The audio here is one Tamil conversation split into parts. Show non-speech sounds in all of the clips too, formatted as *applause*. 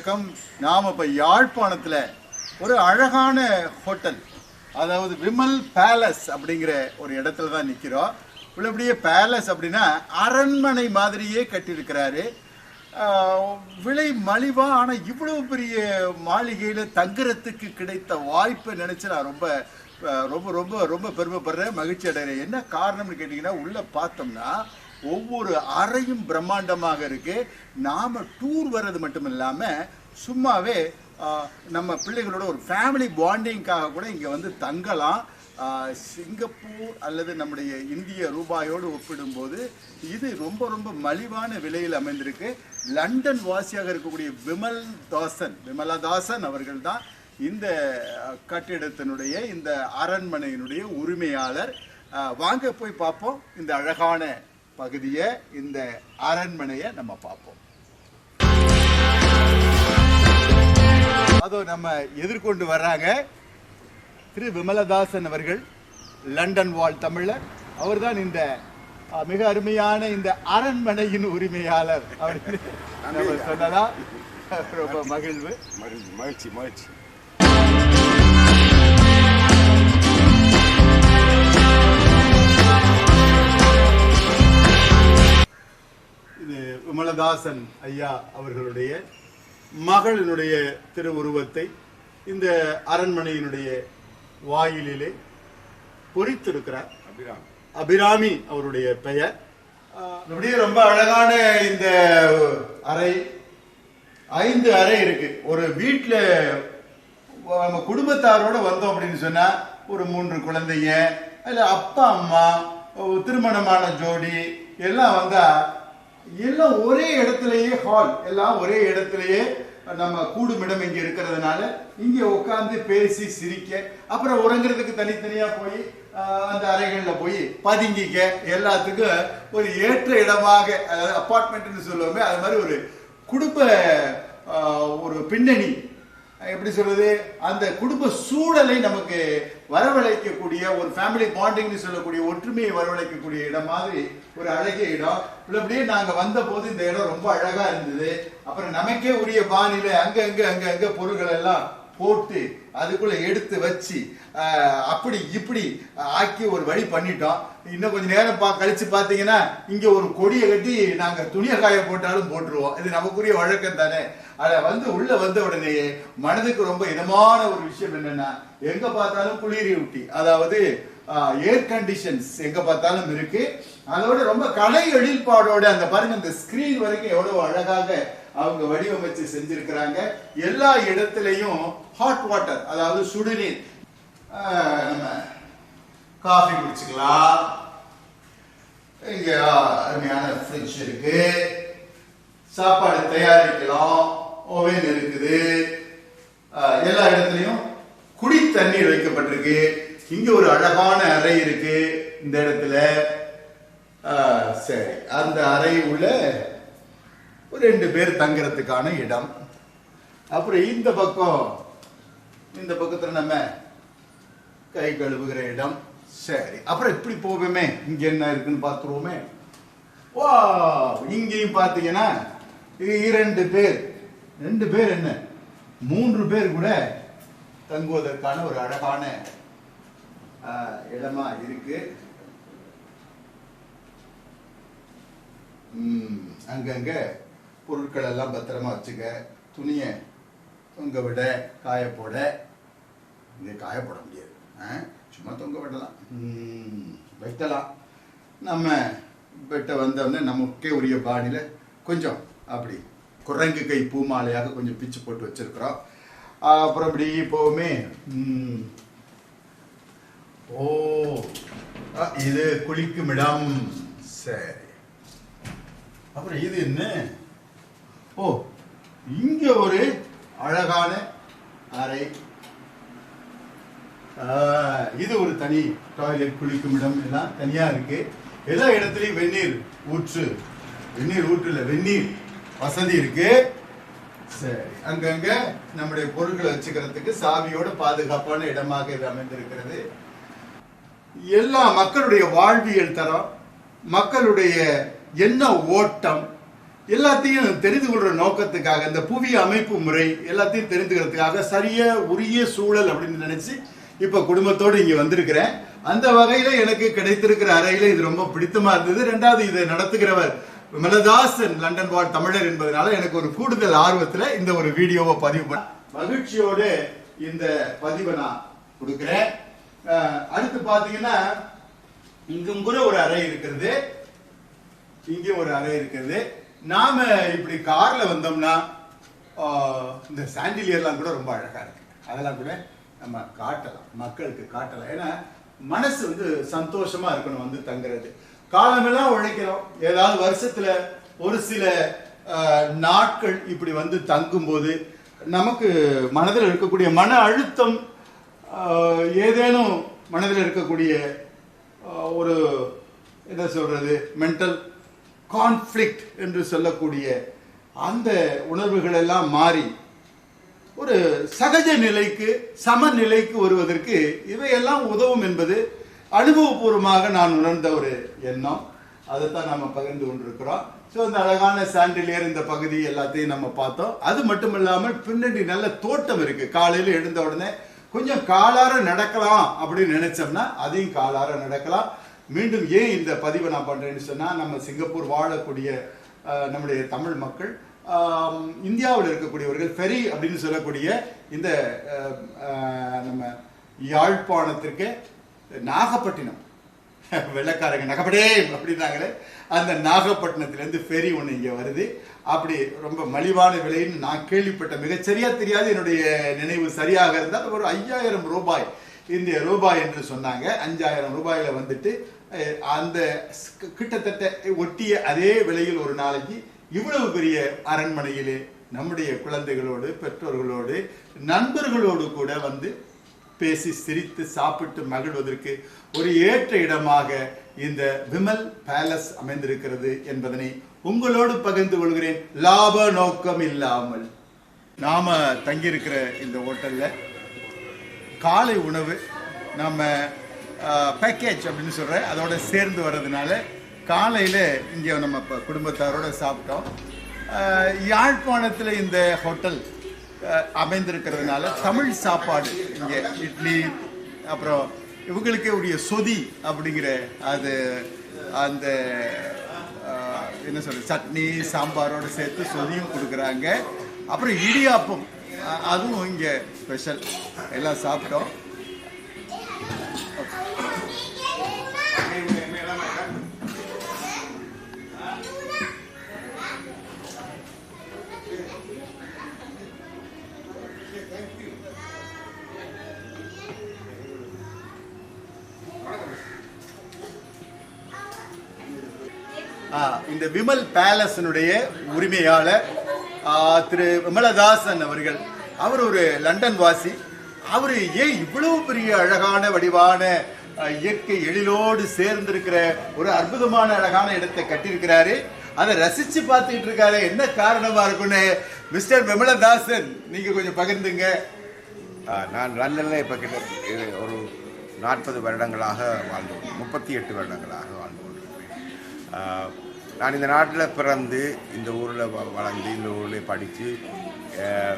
வணக்கம். நாம் இப்போ யாழ்ப்பாணத்தில் ஒரு அழகான ஹோட்டல் அதாவது விமல் பேலஸ் அப்படிங்கிற ஒரு இடத்துல தான் நிற்கிறோம் உள்ளபடியே பேலஸ் அப்படின்னா அரண்மனை மாதிரியே கட்டியிருக்கிறாரு. விலை மலிவா ஆனால் இவ்வளோ பெரிய மாளிகையில் தங்குறதுக்கு கிடைத்த வாய்ப்பை நினச்சி நான் ரொம்ப ரொம்ப ரொம்ப ரொம்ப பெருமைப்படுறேன் மகிழ்ச்சி அடைகிறேன். என்ன காரணம்னு கேட்டிங்கன்னா உள்ளே பார்த்தோம்னா ஒவ்வொரு அறையும் பிரம்மாண்டமாக இருக்கு. நாம டூர் வர்றது மட்டும் இல்லாமல் சும்மாவே நம்ம பிள்ளைகளோட ஒரு ஃபேமிலி பாண்டிங்காக கூட இங்கே வந்து தங்கலாம். சிங்கப்பூர் அல்லது நம்முடைய இந்திய ரூபாயோடு ஒப்பிடும்போது இது ரொம்ப ரொம்ப மலிவான விலையில் அமைந்திருக்கு. லண்டன் வாசியாக இருக்கக்கூடிய விமல் தாசன் விமலதாசன் அவர்கள் தான் இந்த கட்டிடத்தினுடைய இந்த அரண்மனையினுடைய உரிமையாளர். வாங்க போய் பார்ப்போம் இந்த அழகான பகுதியை இந்த அரண்மனையை நம்ம பார்ப்போம் அதோ நம்ம எதிர்கொண்டு வர்றாங்க திரு விமலதாசன் அவர்கள் லண்டன் வாழ் தமிழர். அவர்தான் இந்த மிக அருமையான இந்த அரண்மனையின் உரிமையாளர். அப்படின்னு *laughs* நம்ம சொன்னதா? ரொம்ப மகிழ்வு. மகிழ்ச்சி மகிழ்ச்சி. விமலதாசன் ஐயா அவர்களுடைய மகளினுடைய திருவுருவத்தை இந்த அரண்மனையினுடைய வாயிலிலே பொறித்திருக்கிறார். அபிராம். அபிராமி அவருடைய பெயர். அப்படியே ரொம்ப அழகான இந்த அறை. ஐந்து அறை இருக்கு. ஒரு வீட்டுல நம்ம குடும்பத்தாரோட வந்தோம் அப்படின்னு சொன்னா ஒரு மூன்று குழந்தைங்க இல்ல அப்பா அம்மா திருமணமான ஜோடி எல்லாம் வந்தா எல்லாம் ஒரே இடத்துலயே ஹால் எல்லாம் ஒரே இடத்துலயே நம்ம கூடுமிடம் இங்க இருக்கிறதுனால இங்க உட்காந்து பேசி சிரிக்க அப்புறம் உறங்குறதுக்கு தனித்தனியா போய் அந்த அறைகளில் போய் பதுங்கிக்க. எல்லாத்துக்கும் ஒரு ஏற்ற இடமாக அதாவது அப்பார்ட்மெண்ட்னு சொல்லுவோமே அது மாதிரி ஒரு குடும்ப ஒரு பின்னணி. எப்படி சொல்றது? அந்த குடும்ப சூழலை நமக்கு வரவழைக்கக்கூடிய ஒரு ஃபேமிலி பாண்டிங்னு சொல்லக்கூடிய ஒற்றுமையை வரவழைக்கக்கூடிய இடம் மாதிரி ஒரு அழகிய இடம். இப்படியே நாங்க வந்த போது இந்த இடம் ரொம்ப அழகா இருந்தது. அப்புறம் நமக்கே உரிய பாணியில அங்க அங்க அங்க அங்க பொருட்கள் எல்லாம் போட்டு அதுக்குள்ள எடுத்து வச்சு அப்படி இப்படி ஆக்கி ஒரு வழி பண்ணிட்டோம். இன்னும் கொஞ்சம் நேரம் பா கழிச்சு பார்த்தீங்கன்னா இங்க ஒரு கொடியை கட்டி நாங்கள் துணியை காய போட்டாலும் போட்டுருவோம். இது நமக்குரிய வழக்கம் தானே. அதை வந்து உள்ள வந்த உடனே மனதுக்கு ரொம்ப இதமான ஒரு விஷயம் என்னன்னா எங்க பார்த்தாலும் குளிரி ஊட்டி. அதாவது ஏர் கண்டிஷன்ஸ் எங்க பார்த்தாலும் இருக்கு. அதோட ரொம்ப கலை எழில்பாடோட அந்த பாருங்க அந்த ஸ்கிரீன் வரைக்கும் எவ்வளவு அழகாக அவங்க வடிவமைச்சு செஞ்சிருக்கிறாங்க. எல்லா இடத்துலையும் ஹாட் வாட்டர் அதாவது சுடுநீர். நம்ம காஃபி குடிச்சுக்கலாம். இங்க அருமையான ஃப்ரிட்ஜ் இருக்கு. சாப்பாடு தயாரிக்கலாம். ஓவன் இருக்குது. எல்லா இடத்துலையும் குடி தண்ணீர் வைக்கப்பட்டிருக்கு. இங்க ஒரு அழகான அறை இருக்கு. இந்த இடத்துல. சரி. அந்த அறை உள்ள ஒரு ரெண்டு பேர் தங்குறதுக்கான இடம். அப்புறம் இந்த பக்கம் இந்த பக்கத்துல நம்ம கை கழுவுகிற இடம். சரி அப்புறம் இப்படி போவோமே. இங்க என்ன இருக்குன்னு பார்த்துருவோமே. வா இங்கேயும் பார்த்தீங்கன்னா இரண்டு பேர். ரெண்டு பேர் என்ன? மூன்று பேர் கூட தங்குவதற்கான ஒரு அழகான இடமா இருக்கு. ம், அங்கங்க பொருட்கள் எல்லாம் பத்திரமா வச்சுக்க துணியை தொங்க விட காய போட. இங்கே காய போட முடியாது. ஆ? சும்மா தொங்க விடலாம். ம், வைக்கலாம் நம்ம பெட்டை வந்தோடனே நமக்கே உரிய பாடியில் கொஞ்சம் அப்படி குரங்கு கை பூமாலையாக கொஞ்சம் பிச்சு போட்டு வச்சிருக்கிறோம். அப்புறம் இப்படி இப்போவுமே ஓ இது குளிக்கும் இடம். சரி. அப்புறம் இது என்ன? ஓ இங்க ஒரு அழகான அறை. இது ஒரு தனி டாய்லெட் குளிக்கும் இடம் எல்லாம் தனியா இருக்கு. எல்லா இடத்துலயும் வெந்நீர் ஊற்று. வெந்நீர் ஊற்றுல வெந்நீர் வசதி இருக்கு. சரி அங்கங்க நம்முடைய பொருட்களை வச்சுக்கிறதுக்கு சாவியோட பாதுகாப்பான இடமாக இது அமைந்திருக்கிறது. எல்லா மக்களுடைய வாழ்வியல் தரம் மக்களுடைய என்ன ஓட்டம் எல்லாத்தையும் தெரிந்து கொள்ற நோக்கத்துக்காக இந்த புவி அமைப்பு முறை எல்லாத்தையும் தெரிந்துக்கிறதுக்காக சரிய உரிய சூழல் அப்படின்னு நினைச்சு இப்ப குடும்பத்தோடு இங்க வந்திருக்கிறேன். அந்த வகையில எனக்கு கிடைத்திருக்கிற அறையில இது ரொம்ப பிடித்தமா இருந்தது. ரெண்டாவது இதை நடத்துகிறவர் விமலதாசன் லண்டன் வாழ் தமிழர் என்பதனால எனக்கு ஒரு கூடுதல் ஆர்வத்துல இந்த ஒரு வீடியோவை பதிவு பண்ண மகிழ்ச்சியோடு இந்த பதிவை நான் கொடுக்கிறேன். அடுத்து பாத்தீங்கன்னா இங்கும் கூட ஒரு அறை இருக்கிறது. இங்கே ஒரு அறை இருக்குது நாம இப்படி கார்ல வந்தோம்னா இந்த சாண்டிலியர்லாம் கூட ரொம்ப அழகா இருக்கு. அதெல்லாம் கூட நம்ம காட்டலாம் மக்களுக்கு காட்டலாம். ஏன்னா மனசு வந்து சந்தோஷமா இருக்கணும் வந்து தங்குறது. காலமெல்லாம் உழைக்கிறோம். ஏதாவது வருஷத்துல ஒரு சில நாட்கள் இப்படி வந்து தங்கும்போது நமக்கு மனதில் இருக்கக்கூடிய மன அழுத்தம் ஏதேனும் மனதில் இருக்கக்கூடிய ஒரு என்ன சொல்றது மென்டல் கான்ஃப்ளிக்ட் என்று சொல்லக்கூடிய அந்த உணர்வுகள் எல்லாம் மாறி ஒரு சகஜ நிலைக்கு சமநிலைக்கு வருவதற்கு இவையெல்லாம் உதவும் என்பது அனுபவபூர்வமாக நான் உணர்ந்த ஒரு எண்ணம். அதைத்தான் நம்ம பகிர்ந்து கொண்டிருக்கிறோம். ஸோ இந்த அழகான சாண்டிலியர் இந்த பகுதி எல்லாத்தையும் நம்ம பார்த்தோம். அது மட்டும் இல்லாமல் பின்னாடி நல்ல தோட்டம் இருக்கு. காலையில் எழுந்த உடனே கொஞ்சம் காலார நடக்கலாம் அப்படின்னு நினைச்சோம்னா அதையும் காலார நடக்கலாம். மீண்டும் ஏன் இந்த பதிவை நான் பண்ணுறேன்னு சொன்னால் நம்ம சிங்கப்பூர் வாழக்கூடிய நம்முடைய தமிழ் மக்கள் இந்தியாவில் இருக்கக்கூடியவர்கள் ஃபெரி அப்படின்னு சொல்லக்கூடிய இந்த நம்ம யாழ்ப்பாணத்திற்கு நாகப்பட்டினம். வெள்ளக்காரங்க நகப்படே அப்படின்னாங்களே அந்த நாகப்பட்டினத்திலேருந்து ஃபெரி ஒன்று இங்கே வருது. அப்படி ரொம்ப மலிவான விலைன்னு நான் கேள்விப்பட்ட மிகச்சரியாக தெரியாது. என்னுடைய நினைவு சரியாக இருந்தால் ஒரு ஐயாயிரம் ரூபாய் இந்திய ரூபாய் என்று சொன்னாங்க. அஞ்சாயிரம் ரூபாயில வந்துட்டு அந்த கிட்டத்தட்ட ஒட்டிய அதே விலையில் ஒரு நாளைக்கு இவ்வளவு பெரிய அரண்மனையிலே நம்முடைய குழந்தைகளோடு பெற்றோர்களோடு நண்பர்களோடு கூட வந்து பேசி சிரித்து சாப்பிட்டு மகிழ்வதற்கு ஒரு ஏற்ற இடமாக இந்த விமல் பேலஸ் அமைந்திருக்கிறது என்பதனை உங்களோடு பகிர்ந்து கொள்கிறேன். லாப நோக்கம் இல்லாமல். நாம தங்கியிருக்கிற இந்த ஹோட்டல்ல காலை உணவு நம்ம பேக்கேஜ் அப்படின்னு சொல்கிறேன் அதோட சேர்ந்து வர்றதுனால காலையில் இங்கே நம்ம இப்போ குடும்பத்தாரோட சாப்பிட்டோம். யாழ்ப்பாணத்தில் இந்த ஹோட்டல் அமைந்திருக்கிறதுனால தமிழ் சாப்பாடு இங்கே இட்லி அப்புறம் இவங்களுக்கே உரிய சொதி அப்படிங்கிற அது அந்த என்ன சொல்ற சட்னி சாம்பாரோடு சேர்த்து சொதியும் கொடுக்குறாங்க. அப்புறம் இடியாப்பம் அதுவும் இங்கே ஸ்பெஷல் எல்லாம் சாப்பிட்டோம். இந்த விமல் பேலஸினுடைய உரிமையாளர் திரு விமலதாசன் அவர்கள். அவர் ஒரு லண்டன் வாசி. அவர் ஏன் இவ்வளவு பெரிய அழகான வடிவான இயற்கை எழிலோடு சேர்ந்திருக்கிற ஒரு அற்புதமான அழகான இடத்தை கட்டியிருக்கிறாரு. அதை ரசிச்சு பார்த்துக்கிட்டு இருக்காரு. என்ன காரணமா இருக்குன்னு மிஸ்டர் விமலதாசன் நீங்க கொஞ்சம் பகிர்ந்துங்க. நான் லண்டனில் இப்போ கிட்ட ஒரு நாற்பது வருடங்களாக வாழ்ந்து முப்பத்தி எட்டு வருடங்களாக வாழ்ந்து கொண்டிருக்கிறேன். நான் இந்த நாட்டில் பிறந்து இந்த ஊரில் வ- வளர்ந்து இந்த ஊரில் படித்து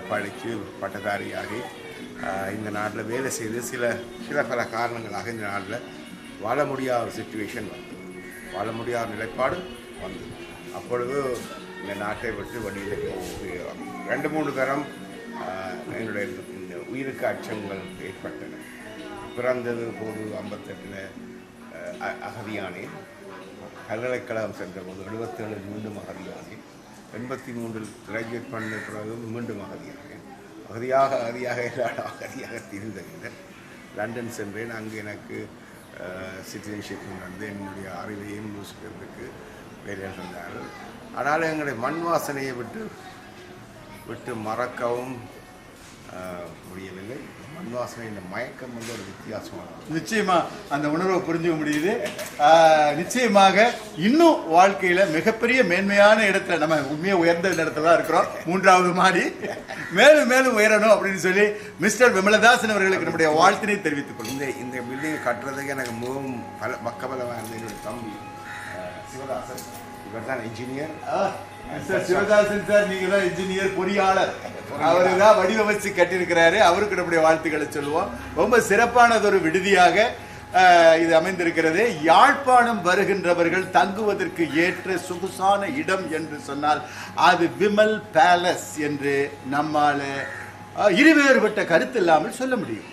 படித்து பட்டதாரியாகி இந்த நாட்டில் வேலை செய்து சில சில பல காரணங்களாக இந்த நாட்டில் வாழ முடியாத சுச்சுவேஷன் வந்தது. வாழ முடியாத நிலைப்பாடு வந்தது. அப்பொழுது இந்த நாட்டை விட்டு வெளியில் ரெண்டு மூணு தரம் என்னுடைய இந்த உயிருக்கு அச்சங்கள் ஏற்பட்டன. பிறந்தது போது ஐம்பத்தெட்டில் அகதியானேன். பல்கலைக்கழகம் சென்ற போது எழுபத்தேழில் மீண்டும் அகதியானேன். எண்பத்தி மூன்றில் கிராஜுவேட் பண்ண பிறகு மீண்டும் அகதியானேன். அகதியாக அகதியாக எல்லா அகதியாக திரிந்தேன் லண்டன் சென்றேன். அங்கு எனக்கு சிட்டிசன்ஷிப் வந்து என்னுடைய அறிவையும் யூசிக்கிறதுக்கு வேலை இருந்தார்கள் ஆனால் எங்களுடைய மண் வாசனையை விட்டு விட்டு மறக்கவும் முடியவில்லை. மண் வாசனையின் மயக்கம் வந்து ஒரு வித்தியாசமானது நிச்சயமா அந்த உணர்வை புரிஞ்சுக்க முடியுது. நிச்சயமாக இன்னும் வாழ்க்கையில மிகப்பெரிய மேன்மையான இடத்துல நம்ம உண்மையா உயர்ந்த இடத்துல தான் இருக்கிறோம். மூன்றாவது மாடி. மேலும் மேலும் உயரணும் அப்படின்னு சொல்லி மிஸ்டர் விமலதாசன் அவர்களுக்கு நம்முடைய வாழ்த்தினை தெரிவித்துக் கொள்ளும் இந்த இந்த பில்டிங் கட்டுறதுக்கு எனக்கு மிகவும் பல பக்கபலமாக இருந்த என்னுடைய தம்பி சிவதாசன். இவர் தான் இன்ஜினியர் மிஸ்டர் சிவதாசன் சார் நீங்க தான் இன்ஜினியர் பொறியாளர். அவருதான் வடிவமைச்சு கட்டியிருக்கிறாரு. அவருக்கு நம்முடைய வாழ்த்துக்களை சொல்லுவோம். ரொம்ப சிறப்பானதொரு விடுதியாக இது அமைந்திருக்கிறது. யாழ்ப்பாணம் வருகின்றவர்கள் தங்குவதற்கு ஏற்ற சொகுசான இடம் என்று சொன்னால் அது விமல் பேலஸ் என்று நம்மால இருவேறுபட்ட கருத்து இல்லாமல் சொல்ல முடியும்.